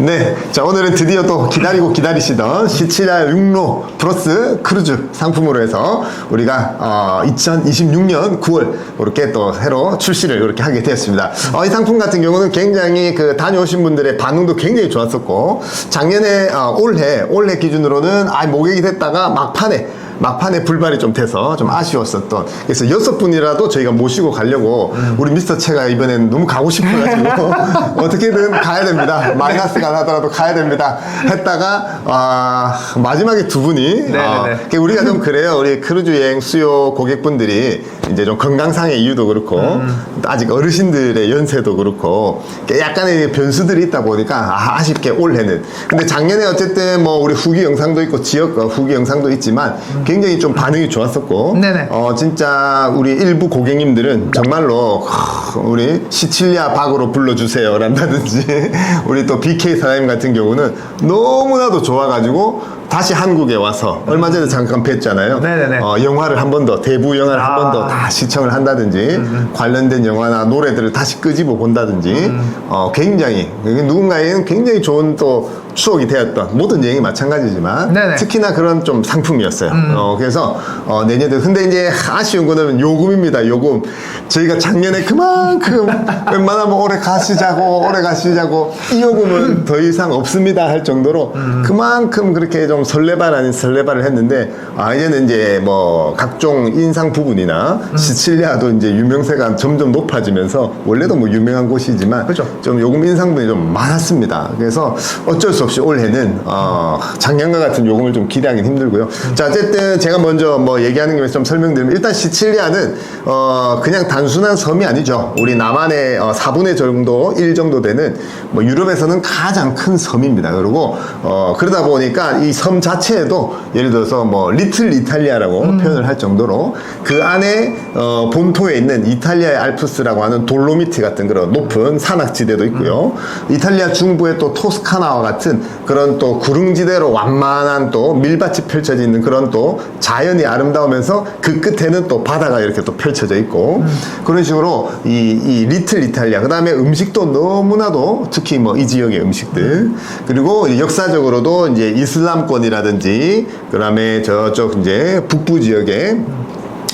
네, 자 오늘은 드디어 또 기다리고 기다리시던 시칠리아 육로 플러스 크루즈 상품으로 해서 우리가 어, 2026년 9월 이렇게 또 새로 출시를 이렇게 하게 되었습니다. 어, 이 상품 같은 경우는 굉장히 그 다녀오신 분들의 반응도 굉장히 좋았었고 작년에 어, 올해 올해 기준으로는 아 목액이 됐다가 막판에 막판에 불발이 좀 돼서 좀 아쉬웠었던 그래서 여섯 분이라도 저희가 모시고 가려고 우리 미스터 채가 이번엔 너무 가고 싶어가지고 어떻게든 가야 됩니다. 마이너스가 나더라도 가야 됩니다. 했다가 아, 마지막에 두 분이 어, 네네네. 그러니까 우리가 좀 그래요. 우리 크루즈 여행 수요 고객분들이 이제 좀 건강상의 이유도 그렇고 아직 어르신들의 연세도 그렇고 약간의 변수들이 있다 보니까 아, 아쉽게 올해는 근데 작년에 어쨌든 뭐 우리 후기 영상도 있고 지역 어, 후기 영상도 있지만 굉장히 좀 반응이 좋았었고 네네. 어 진짜 우리 일부 고객님들은 정말로 크, 우리 시칠리아 박으로 불러주세요 란다든지 우리 또 BK 사장님 같은 경우는 너무나도 좋아가지고 다시 한국에 와서 얼마 전에 잠깐 뵀잖아요. 네네네. 어, 영화를 한 번 더 대부 영화를 한 번 더 아. 다 시청을 한다든지 관련된 영화나 노래들을 다시 끄집어 본다든지 어, 굉장히 누군가에는 굉장히 좋은 또 추억이 되었던 모든 여행이 마찬가지지만 네네. 특히나 그런 좀 상품이었어요. 어, 그래서 어, 내년에 근데 이제 아쉬운 거는 요금입니다. 요금 저희가 작년에 그만큼 웬만하면 오래 가시자고 오래 가시자고 이 요금은 더 이상 없습니다 할 정도로 그만큼 그렇게 좀 설레발 아닌 설레발을 했는데 아 이제는 이제 뭐 각종 인상 부분이나 시칠리아도 이제 유명세가 점점 높아지면서 원래도 뭐 유명한 곳이지만 그죠. 좀 요금 인상분이 좀 많았습니다. 그래서 어쩔 수 없이 올해는 어, 작년과 같은 요금을 좀 기대하기는 힘들고요. 자 어쨌든 제가 먼저 뭐 얘기하는 김에 좀 설명드리면 일단 시칠리아는 어, 그냥 단순한 섬이 아니죠. 우리 남한의 어, 4분의 정도 1 정도 되는 뭐 유럽에서는 가장 큰 섬입니다. 그리고 어, 그러다 보니까 이 섬 자체에도 예를 들어서 뭐 리틀 이탈리아라고 표현을 할 정도로 그 안에 어, 본토에 있는 이탈리아의 알프스라고 하는 돌로미티 같은 그런 높은 산악지대도 있고요. 이탈리아 중부의 또 토스카나와 같은 그런 또 구릉지대로 완만한 또 밀밭이 펼쳐져 있는 그런 또 자연이 아름다우면서 그 끝에는 또 바다가 이렇게 또 펼쳐져 있고 그런 식으로 이, 이 리틀 이탈리아 그 다음에 음식도 너무나도 특히 뭐 이 지역의 음식들. 그리고 역사적으로도 이제 이슬람권이라든지 그 다음에 저쪽 이제 북부 지역에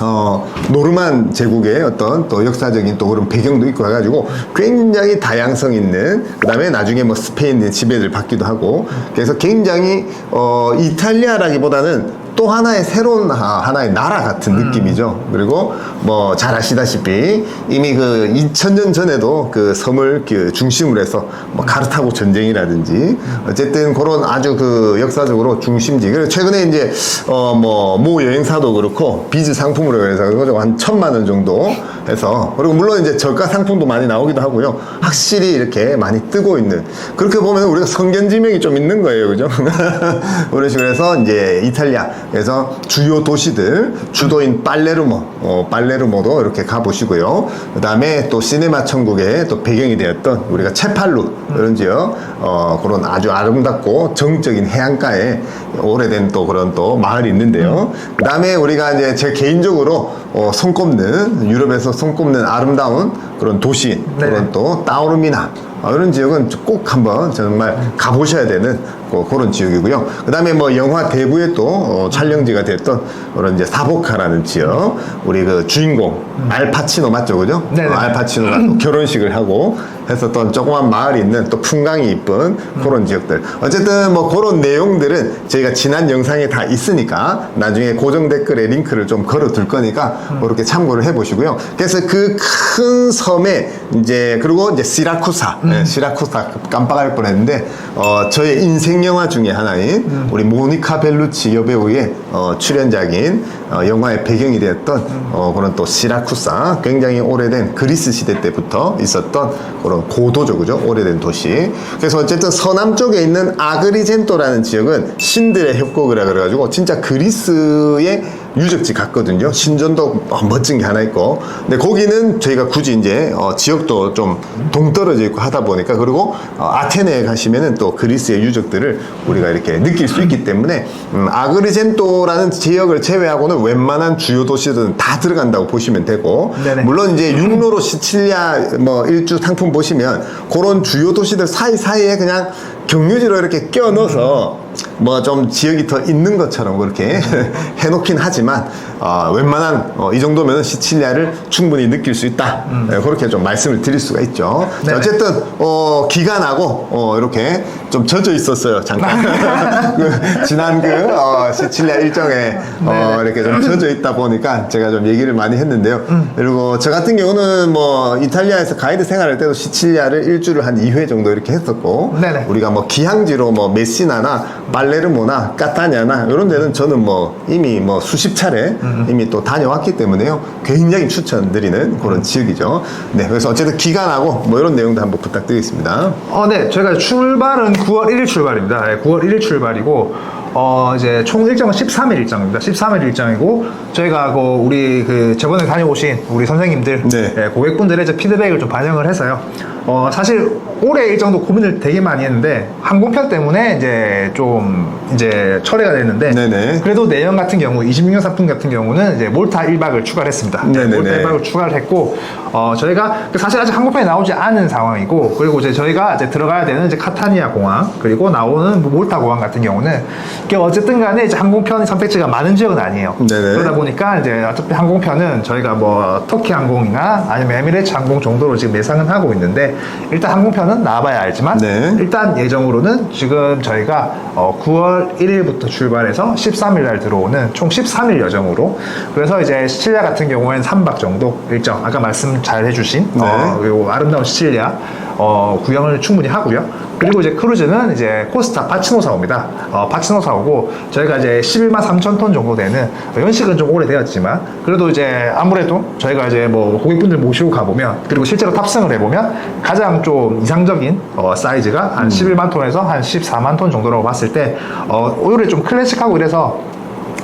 어, 노르만 제국의 어떤 또 역사적인 또 그런 배경도 있고 해가지고 굉장히 다양성 있는 그 다음에 나중에 뭐 스페인의 지배를 받기도 하고. 그래서 굉장히 어, 이탈리아라기보다는 또 하나의 새로운 하- 하나의 나라 같은 느낌이죠. 그리고 뭐 잘 아시다시피 이미 그 2000년 전에도 그 섬을 그 중심으로 해서 뭐 카르타고 전쟁이라든지 어쨌든 그런 아주 그 역사적으로 중심지. 그리고 최근에 이제 어뭐모 여행사도 그렇고 비즈 상품으로 해서 그거 한 천만 원 정도 해서 그리고 물론 이제 저가 상품도 많이 나오기도 하고요. 확실히 이렇게 많이 뜨고 있는 그렇게 보면 우리가 성견지명이 좀 있는 거예요, 그죠? 그런 식으로 해서 이제 이탈리아 그래서 주요 도시들 주도인 빨레르모, 어, 빨레르모도 이렇게 가보시고요. 그 다음에 또 시네마 천국의 또 배경이 되었던 우리가 체팔루 이런 지역 어, 그런 아주 아름답고 정적인 해안가에 오래된 또 그런 또 마을이 있는데요. 그 다음에 우리가 이제 제 개인적으로 어, 손꼽는 유럽에서 손꼽는 아름다운 그런 도시 네. 그런 또 따오르미나 어, 이런 지역은 꼭 한번 정말 가보셔야 되는 그- 그런 지역이고요. 그 다음에 뭐 영화 대부에 또 어, 촬영지가 됐던 그런 이제 사보카라는 지역. 우리 그 주인공 알파치노 맞죠, 그죠? 어, 알파치노가 또 결혼식을 하고 했었던 조그만 마을이 있는 또 풍광이 이쁜 그런 지역들. 어쨌든 뭐 그런 내용들은 저희가 지난 영상에 다 있으니까 나중에 고정 댓글에 링크를 좀 걸어 둘 거니까 그렇게 참고를 해 보시고요. 그래서 그 큰 섬에 이제 그리고 이제 시라쿠사, 네, 시라쿠사 깜빡할 뻔했는데 어, 저의 인생 영화 중에 하나인 우리 모니카 벨루치 여배우의 어, 출연작인 어, 영화의 배경이 되었던 어, 그런 또 시라쿠사 굉장히 오래된 그리스 시대 때부터 있었던 그런 고도죠, 그죠? 오래된 도시. 그래서 어쨌든 서남 쪽에 있는 아그리젠토라는 지역은 신들의 협곡이라 그래가지고 진짜 그리스의 유적지 같거든요. 신전도 어, 멋진 게 하나 있고. 근데 거기는 저희가 굳이 이제 어, 지역도 좀 동떨어져 있고 하다 보니까 그리고 어, 아테네에 가시면은 또 그리스의 유적들을 우리가 이렇게 느낄 수 있기 때문에 음, 아그리젠토라는 지역을 제외하고는 웬만한 주요 도시들은 다 들어간다고 보시면 되고 네네. 물론 이제 육로로 시칠리아 뭐 일주 상품 보시면 그런 주요 도시들 사이 사이에 그냥 경유지로 이렇게 끼워 넣어서 뭐 좀 지역이 더 있는 것처럼 그렇게 해놓긴 하지만 어, 웬만한 어, 이 정도면 시칠리아를 충분히 느낄 수 있다 네, 그렇게 좀 말씀을 드릴 수가 있죠. 자, 네네. 어쨌든 어, 기간하고 어, 이렇게 좀 젖어 있었어요 잠깐 그 지난 그 어, 시칠리아 일정에 어, 네네. 이렇게 좀 젖어 있다 보니까 제가 좀 얘기를 많이 했는데요. 음. 그리고 저 같은 경우는 뭐 이탈리아에서 가이드 생활할 때도 시칠리아를 일주를 한 2회 정도 이렇게 했었고 네네. 우리가 뭐 기항지로 뭐 메시나나 발레르모나 까타냐나 이런 데는 저는 뭐 이미 뭐 수십 차례 음. 이미 또 다녀왔기 때문에요. 굉장히 추천드리는 그런 지역이죠. 네, 그래서 어쨌든 기간하고 뭐 이런 내용도 한번 부탁드리겠습니다. 어, 네. 저희가 출발은 9월 1일 출발입니다. 네, 9월 1일 출발이고, 어, 이제 총 일정은 13일 일정입니다. 13일 일정이고, 저희가 그 우리 그 저번에 다녀오신 우리 선생님들, 네. 예, 고객분들의 이제 피드백을 좀 반영을 해서요. 어, 사실 올해 일정도 고민을 되게 많이 했는데, 항공편 때문에 이제 좀 이제 철회가 됐는데, 네네. 그래도 내연 같은 경우, 26년 상품 같은 경우는 이제 몰타 1박을 추가를 했습니다. 네네네. 몰타 1박을 추가를 했고, 어, 저희가 그 사실 아직 항공편이 나오지 않은 상황이고, 그리고 이제 저희가 이제 들어가야 되는 이제 카타니아 공항, 그리고 나오는 뭐 몰타 공항 같은 경우는, 이게 어쨌든 간에 이제 항공편 선택지가 많은 지역은 아니에요. 네네. 그러다 보니까 이제 어차피 항공편은 저희가 뭐 터키 항공이나 아니면 에미레이츠 항공 정도로 지금 예상은 하고 있는데, 일단 항공편은 나와봐야 알지만, 네. 일단 예정으로는 지금 저희가 어, 9월 1일부터 출발해서 13일 날 들어오는 총 13일 여정으로 그래서 이제 시칠리아 같은 경우에는 3박 정도 일정 아까 말씀 잘 해주신 네. 어, 그리고 아름다운 시칠리아 어, 구경을 충분히 하고요. 그리고 이제 크루즈는 이제 코스타 파치노사오입니다. 어, 파치노사오고 저희가 이제 11만 3천 톤 정도 되는 연식은 좀 오래되었지만 그래도 이제 아무래도 저희가 이제 뭐 고객분들 모시고 가보면 그리고 실제로 탑승을 해보면 가장 좀 이상적인 어, 사이즈가 한 11만 톤에서 한 14만 톤 정도라고 봤을 때 어, 오히려 좀 클래식하고 이래서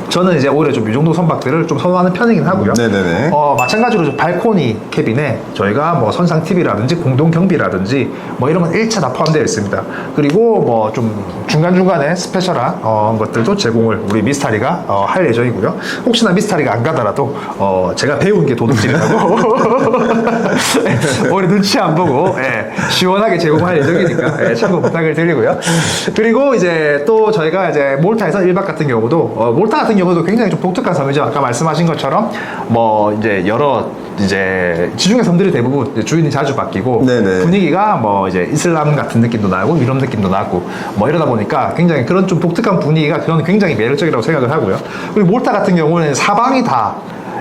저는 이제 오히려 좀 이 정도 선박들을 좀 선호하는 편이긴 하고요. 네네네. 어, 마찬가지로 저 발코니 캐빈에 저희가 뭐 선상 TV라든지 공동 경비라든지 뭐 이런 건 1차 다 포함되어 있습니다. 그리고 뭐 좀 중간중간에 스페셜한 어, 것들도 제공을 우리 미스타리가 어, 할 예정이고요. 혹시나 미스타리가 안 가더라도 어, 제가 배운 게 도둑질이라고 오히려 눈치 안 보고 예, 시원하게 제공할 예정이니까 예, 참고 부탁을 드리고요. 그리고 이제 또 저희가 이제 몰타에서 1박 같은 경우도 어, 몰타 같은 경우도 굉장히 좀 독특한 섬이죠. 아까 말씀하신 것처럼 뭐 이제 여러 이제 지중해 섬들이 대부분 주인이 자주 바뀌고 네네. 분위기가 뭐 이제 이슬람 같은 느낌도 나고 이런 느낌도 나고 뭐 이러다 보니까 굉장히 그런 좀 독특한 분위기가 저는 굉장히 매력적이라고 생각을 하고요. 그리고 몰타 같은 경우는 사방이 다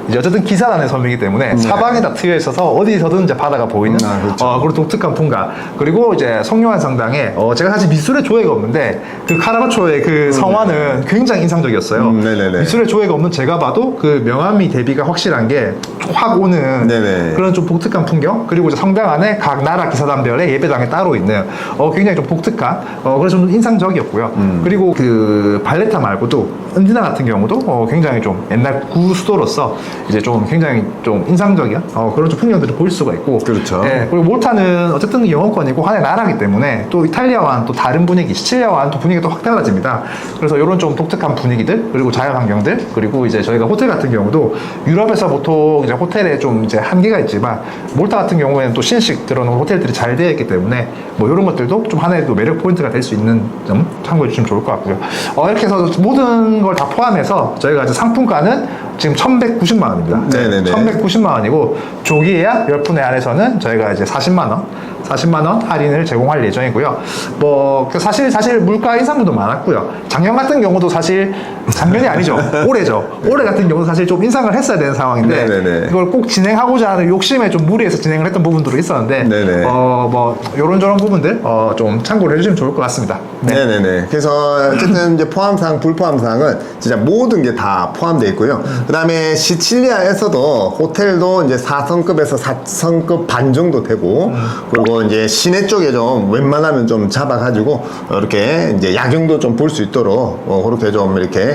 이제 어쨌든 기사단의 섬이기 때문에 사방이 다 트여 있어서 어디서든 이제 바다가 보이는 아, 그렇죠. 어, 그리고 독특한 풍가 그리고 이제 성룡한 성당에 어, 제가 사실 미술의 조예가 없는데 그 카라바초의 그 성화는 굉장히 인상적이었어요. 음, 네네네. 미술의 조예가 없는 제가 봐도 그 명암이 대비가 확실한 게 확 오는 네네. 그런 좀 독특한 풍경 그리고 이제 성당 안에 각 나라 기사단별의 예배당이 따로 있는 어, 굉장히 좀 독특한 어, 그래서 좀 인상적이었고요. 음. 그리고 그 발레타 말고도 은디나 같은 경우도 어, 굉장히 좀 옛날 구수도로서 이제 좀 굉장히 좀 인상적이야 어, 그런 좀 풍경들을 볼 수가 있고 그렇죠. 예, 그리고 몰타는 어쨌든 영어권이고 하나의 나라기 때문에 또 이탈리아와는 또 다른 분위기, 시칠리아와는 또 분위기가 또 확 달라집니다. 그래서 이런 좀 독특한 분위기들 그리고 자연 환경들 그리고 이제 저희가 호텔 같은 경우도 유럽에서 보통 이제 호텔에 좀 이제 한계가 있지만 몰타 같은 경우에는 또 신식 들어놓은 호텔들이 잘 되어 있기 때문에 뭐 이런 것들도 좀 하나의 또 매력 포인트가 될 수 있는 점 참고해 주시면 좋을 것 같고요. 어, 이렇게 해서 모든 걸 다 포함해서 저희가 이제 상품가는 지금 1,190만 원입니다. 네네네. 1,190만 원이고 조기 예약 10분의 안에서는 저희가 이제 40만 원, 40만 원 할인을 제공할 예정이고요. 뭐그 사실 사실 물가 인상분도 많았고요. 작년 같은 경우도 사실 작년이 아니죠. 올해죠. 올해 같은 경우도 사실 좀 인상을 했어야 되는 상황인데 네네네. 이걸 꼭 진행하고자 하는 욕심에 좀 무리해서 진행을 했던 부분들도 있었는데. 어뭐 요런 저런 부분들 어 좀 참고를 해주시면 좋을 것 같습니다. 네. 네네 그래서 어쨌든 이제 포함사항, 불포함사항은 진짜 모든 게 다 포함되어 있고요. 그 다음에 시칠리아에서도 호텔도 이제 4성급에서 4성급 반 정도 되고, 그리고 이제 시내 쪽에 좀 웬만하면 좀 잡아가지고, 이렇게 이제 야경도 좀 볼 수 있도록, 어, 그렇게 좀 이렇게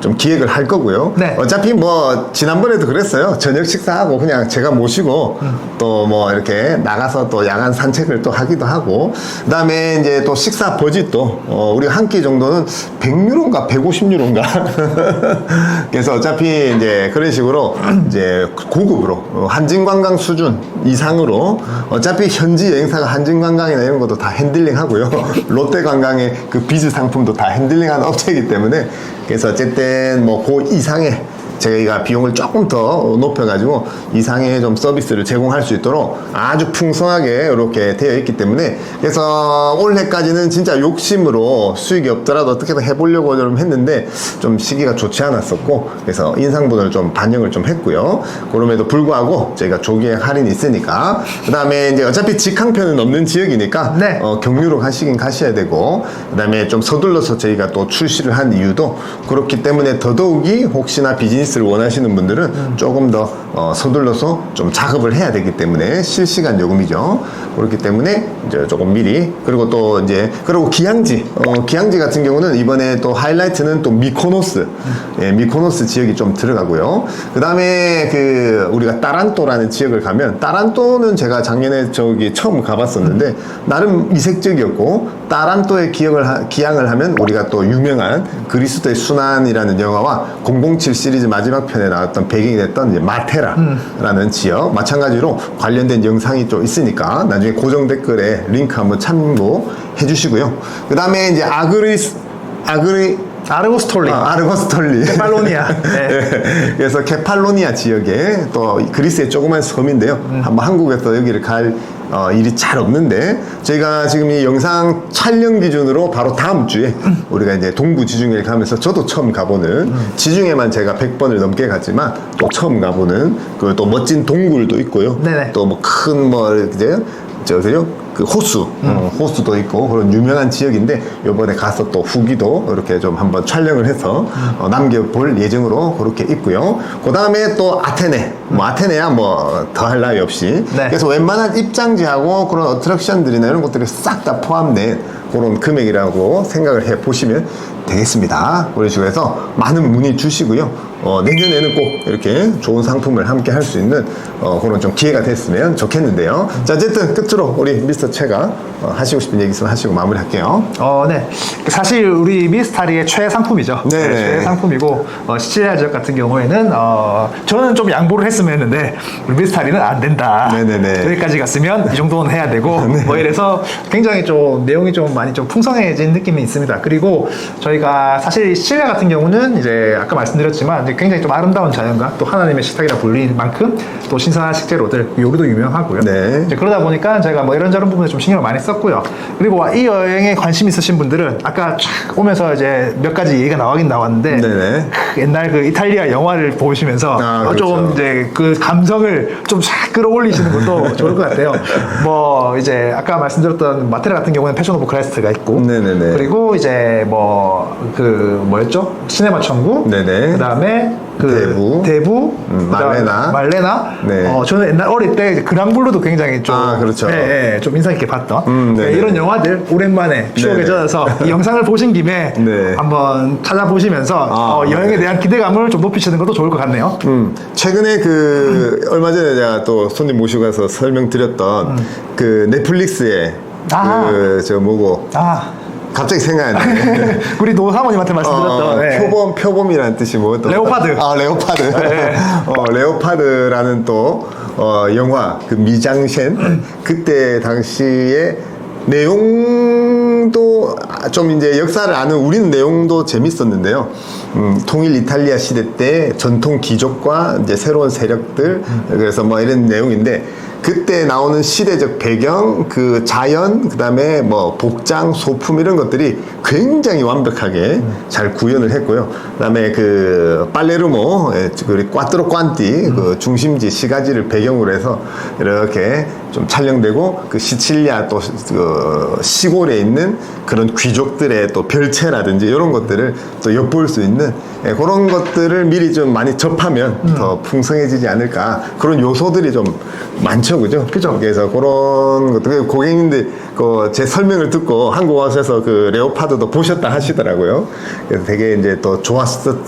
좀 기획을 할 거고요. 네. 어차피 뭐 지난번에도 그랬어요. 저녁 식사하고 그냥 제가 모시고 또뭐 이렇게 나가서 또 야간 산책을 또 하기도 하고 그다음에 이제 또 식사 버짓도 어, 우리 한 끼 정도는 100유로인가 150유로인가 그래서 어차피 이제 그런 식으로 이제 고급으로 어, 한진 관광 수준 이상으로 어차피 현지 여행사가 한진 관광이나 이런 것도 다 핸들링 하고요. 롯데 관광의 그 비즈 상품도 다 핸들링하는 업체이기 때문에 그래서 어쨌든 뭐 그 이상의 저희가 비용을 조금 더 높여가지고 이상의 좀 서비스를 제공할 수 있도록 아주 풍성하게 이렇게 되어 있기 때문에 그래서 올해까지는 진짜 욕심으로 수익이 없더라도 어떻게든 해보려고 좀 했는데 좀 시기가 좋지 않았었고 그래서 인상분을 좀 반영을 좀 했고요. 그럼에도 불구하고 저희가 조기에 할인이 있으니까 그 다음에 이제 어차피 직항편은 없는 지역이니까 네. 어, 경유로 가시긴 가셔야 되고 그 다음에 좀 서둘러서 저희가 또 출시를 한 이유도 그렇기 때문에 더더욱이 혹시나 비즈니스 를 원하시는 분들은 조금 더 어, 서둘러서 좀 작업을 해야 되기 때문에 실시간 요금이죠. 그렇기 때문에 이제 조금 미리 그리고 또 이제 그리고 기항지 어, 기항지 같은 경우는 이번에 또 하이라이트는 또 미코노스 예, 미코노스 지역이 좀 들어가고요. 그다음에 그 우리가 따란또라는 지역을 가면 따란또는 제가 작년에 저기 처음 가봤었는데 나름 이색적이었고 따란또의 기억을 하- 기항을 하면 우리가 또 유명한 그리스도의 순환이라는 영화와 007 시리즈 마지막 편에 나왔던 배경이 됐던 이제 마테라라는 지역 마찬가지로 관련된 영상이 좀 있으니까 나중에 고정 댓글에 링크 한번 참고해 주시고요. 그 다음에 이제 아그리스 아그리 아르고스톨리. 아, 아르고스톨리. 케팔로니아. 네. 예, 그래서 케팔로니아 지역에 또 그리스의 조그만 섬인데요. 한번 한국에서 여기를 갈 어, 일이 잘 없는데 저희가 지금 이 영상 촬영 기준으로 바로 다음 주에 우리가 이제 동부 지중해를 가면서 저도 처음 가보는 지중해만 제가 100번을 넘게 갔지만 또 처음 가보는 그 또 멋진 동굴도 있고요. 네네. 또 뭐 큰뭐 이제 저기요? 그 호수. 어, 호수도 있고 그런 유명한 지역인데 이번에 가서 또 후기도 이렇게 좀 한번 촬영을 해서 어, 남겨볼 예정으로 그렇게 있고요. 그 다음에 또 아테네. 뭐 아테네야 뭐 더할 나위 없이. 네. 그래서 웬만한 입장지하고 그런 어트랙션들이나 이런 것들이 싹 다 포함된 그런 금액이라고 생각을 해 보시면 되겠습니다 식으로 해서 많은 문의 주시고요 어, 내년에는 꼭 이렇게 좋은 상품을 함께 할 수 있는 어, 그런 좀 기회가 됐으면 좋겠는데요. 자, 어쨌든 끝으로 우리 미스터 채가 어, 하시고 싶은 얘기 있으면 하시고 마무리할게요. 어, 네. 사실 우리 미스타리의 최상품이죠. 네네. 최상품이고 어, 시칠리아 지역 같은 경우에는 어, 저는 좀 양보를 했으면 했는데 우리 미스타리는 안 된다. 네네네. 여기까지 갔으면 이 정도는 해야 되고 뭐 이래서 굉장히 좀 내용이 좀 많이 좀 풍성해진 느낌이 있습니다. 그리고 저희 가 사실 시칠리아 같은 경우는 이제 아까 말씀드렸지만 이제 굉장히 좀 아름다운 자연과 또 하나님의 식탁이라 불릴 만큼 또 신선한 식재료들 요리도 유명하고요. 네. 이제 그러다 보니까 제가 뭐 이런저런 부분에 좀 신경을 많이 썼고요. 그리고 이 여행에 관심 있으신 분들은 아까 쫙 오면서 이제 몇 가지 얘기가 나오긴 나왔는데 네네. 크, 옛날 그 이탈리아 영화를 보시면서 아, 어, 좀 그렇죠. 이제 그 감성을 좀쫙 끌어올리시는 것도 좋을 것 같아요. 뭐 이제 아까 말씀드렸던 마테라 같은 경우는 패션 오브 크라이스트가 있고 네네네. 그리고 이제 뭐그 뭐였죠? 시네마 천국 네네. 그다음에 그 대부. 대부 음, 그다음에 말레나. 말레나 네. 어, 저는 옛날 어릴 때 그랑블루도 굉장히 좀, 아, 그렇죠. 예, 예, 좀 인상 깊게 봤던 음, 네. 이런 영화들 오랜만에 추억에 네네. 젖어서 이 영상을 보신 김에 네. 한번 찾아보시면서 아, 어, 여행에 대한 기대감을 좀 높이시는 것도 좋을 것 같네요. 음, 최근에 그 얼마 전에 제가 또 손님 모시고 가서 설명드렸던 그 넷플릭스의 아. 그저 뭐고 아, 갑자기 생각이 안 나네. 우리 노 사모님한테 말씀드렸던 어, 네. 표범 표범이라는 뜻이 뭐였던 레오파드. 아 레오파드. 네. 어 레오파드라는 또 어, 영화 그 미장센 그때 당시에 내용도 좀 이제 역사를 아는 우리는 내용도 재밌었는데요. 음, 통일 이탈리아 시대 때 전통 귀족과 이제 새로운 세력들 그래서 뭐 이런 내용인데 그때 나오는 시대적 배경, 그 자연, 그 다음에 뭐 복장, 소품 이런 것들이 굉장히 완벽하게 잘 구현을 했고요. 그 다음에 그 빨레르모, 예, 그 꽈트로 꽌띠, 그 중심지 시가지를 배경으로 해서 이렇게 좀 촬영되고 그 시칠리아 또 그 시골에 있는 그런 귀족들의 또 별채라든지 이런 것들을 또 엿볼 수 있는 있는 예, 그런 것들을 미리 좀 많이 접하면 더 풍성해지지 않을까. 그런 요소들이 좀 많죠, 그죠? 그죠. 그래서 그런 것들 고객님들 그 제 설명을 듣고 한국 와서서 그 레오파드도 보셨다 하시더라고요. 그래서 되게 이제 또 좋았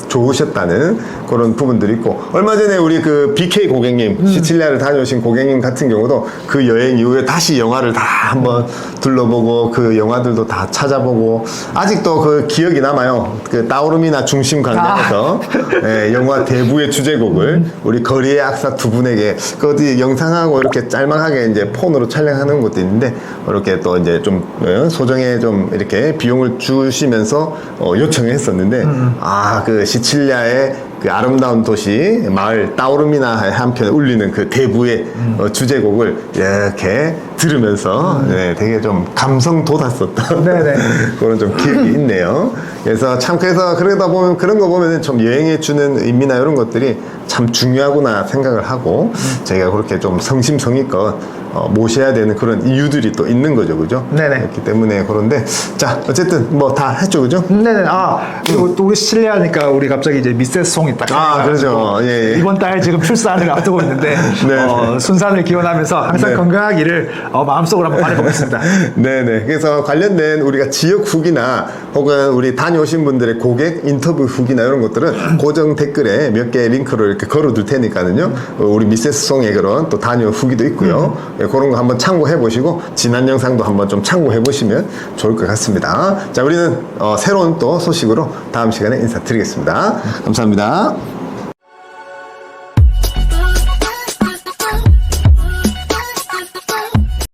좋으셨다는 그런 부분들이 있고 얼마 전에 우리 그 BK 고객님 시칠리아를 다녀오신 고객님 같은 경우도 그 여행 이후에 다시 영화를 다 한번 둘러보고 그 영화들도 다 찾아보고 아직도 그 기억이 남아요. 그 따오르미나 중심 광장에서 예, 영화 대부의 주제곡을 우리 거리의 악사 두 분에게 그 어디 영상하고 이렇게 짤막하게 이제 폰으로 촬영하는 것도 있는데 이렇게 또 이제 좀 어, 소정에 좀 이렇게 비용을 주시면서 어, 요청을 했었는데 아그 시칠리아의 그 아름다운 도시 마을 따오르미나 한편에 울리는 그 대부의 어, 주제곡을 이렇게 들으면서 네, 되게 좀 감성 돋았었던 네네. 그런 좀 기억이 있네요. 그래서 참 그래서 그러다 보면 그런 거 보면은 좀 여행에 주는 의미나 이런 것들이 참 중요하구나 생각을 하고 저희가 그렇게 좀 성심성의껏 어, 모셔야 되는 그런 이유들이 또 있는 거죠, 그죠? 네네. 그렇기 때문에 그런데 자 어쨌든 뭐 다 했죠, 그죠? 네네. 아, 그리고 또 우리 실례하니까 우리 갑자기 이제 미세스 송이 딱. 아, 그렇죠. 예, 예. 이번 달 지금 출산을 앞두고 있는데, 네. 어, 순산을 기원하면서 항상 네. 건강하기를 어, 마음속으로 한번 바라보겠습니다. 네네. 그래서 관련된 우리가 지역 후기나 혹은 우리 다녀오신 분들의 고객 인터뷰 후기나 이런 것들은 고정 댓글에 몇개 링크를 이렇게 걸어둘 테니까는요. 어, 우리 미세스 송의 그런 또 다녀온 후기도 있고요. 예, 그런 거 한번 참고해 보시고 지난 영상도 한번 좀 참고해 보시면 좋을 것 같습니다. 자, 우리는 어, 새로운 또 소식으로 다음 시간에 인사드리겠습니다. 감사합니다.